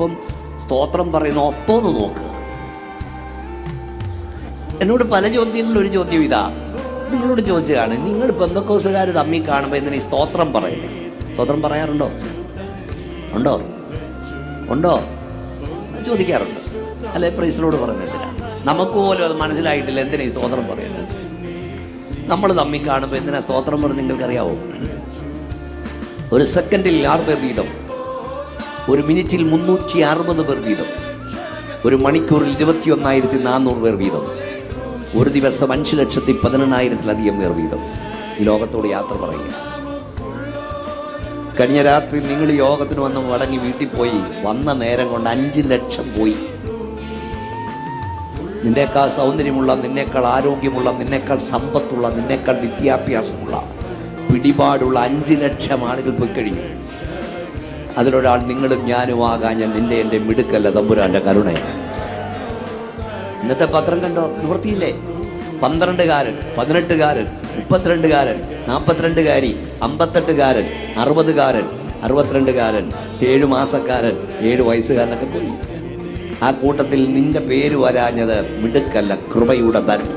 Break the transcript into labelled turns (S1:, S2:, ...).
S1: അപ്പം സ്തോത്രം പറയുന്ന ഒത്തോന്ന് നോക്കുക എന്നോട് പല ചോദ്യങ്ങളിൽ ഒരു ചോദ്യം ഇതാ. നിങ്ങളോട് ചോദിച്ചതാണ് നിങ്ങൾ ബന്ധക്കോസുകാർ തമ്മിൽ കാണുമ്പോൾ എന്തിനാ ഈ സ്തോത്രം പറയുന്നത് സ്തോത്രം പറയാറുണ്ടോ? ഉണ്ടോ? ഉണ്ടോ? ചോദിക്കാറുണ്ട്. അല്ലെ പ്രൈസിനോട് പറഞ്ഞെന്തിനാ നമുക്ക് പോലും അത് മനസ്സിലായിട്ടില്ല എന്തിനാ ഈ സ്തോത്രം പറയുന്നത്? നമ്മൾ തമ്മിൽ കാണുമ്പോൾ എന്തിനാ സ്തോത്രം പറഞ്ഞ് നിങ്ങൾക്കറിയാവോ? ഒരു സെക്കൻഡിൽ ആറ് പേർ വീതം. ഒരു മിനിറ്റിൽ മുന്നൂറ്റി അറുപത് പേർ വീതം. ഒരു മണിക്കൂറിൽ ഇരുപത്തിയൊന്നായിരത്തി നാനൂറ് പേർ വീതം. ഒരു ദിവസം അഞ്ച് ലക്ഷത്തി പതിനെണ്ണായിരത്തിലധികം പേർ വീതം. ഈ ലോകത്തോട് യാത്ര പറയുക. കഴിഞ്ഞ രാത്രി നിങ്ങൾ യോഗത്തിന് വന്ന് മടങ്ങി വീട്ടിൽ പോയി വന്ന നേരം കൊണ്ട് അഞ്ച് ലക്ഷം പോയി. നിന്നേക്കാൾ സൗന്ദര്യമുള്ള നിന്നേക്കാൾ ആരോഗ്യമുള്ള നിന്നേക്കാൾ സമ്പത്തുള്ള നിന്നേക്കാൾ വിദ്യാഭ്യാസമുള്ള പിടിപാടുള്ള അഞ്ച് ലക്ഷം ആളുകൾ പോയി കഴിഞ്ഞു. അതിലൊരാൾ നിങ്ങളും ഞാനും ആകാൻ ഞാൻ നിന്റെ എന്റെ മിടുക്കല്ല തമ്പുരാന്റെ കരുണയാണ്. ഇന്നത്തെ പത്രം കണ്ടോ? നിവൃത്തിയില്ലേ? പന്ത്രണ്ടുകാരൻ പതിനെട്ടുകാരൻ മുപ്പത്തിരണ്ടുകാരൻ നാൽപ്പത്തിരണ്ടുകാരി അമ്പത്തെട്ടുകാരൻ അറുപതുകാരൻ അറുപത്തിരണ്ടുകാരൻ ഏഴു മാസക്കാരൻ ഏഴു വയസ്സുകാരനൊക്കെ പോയി. ആ കൂട്ടത്തിൽ നിന്റെ പേര് വരാഞ്ഞത് മിടുക്കല്ല കൃപയുടെ തരം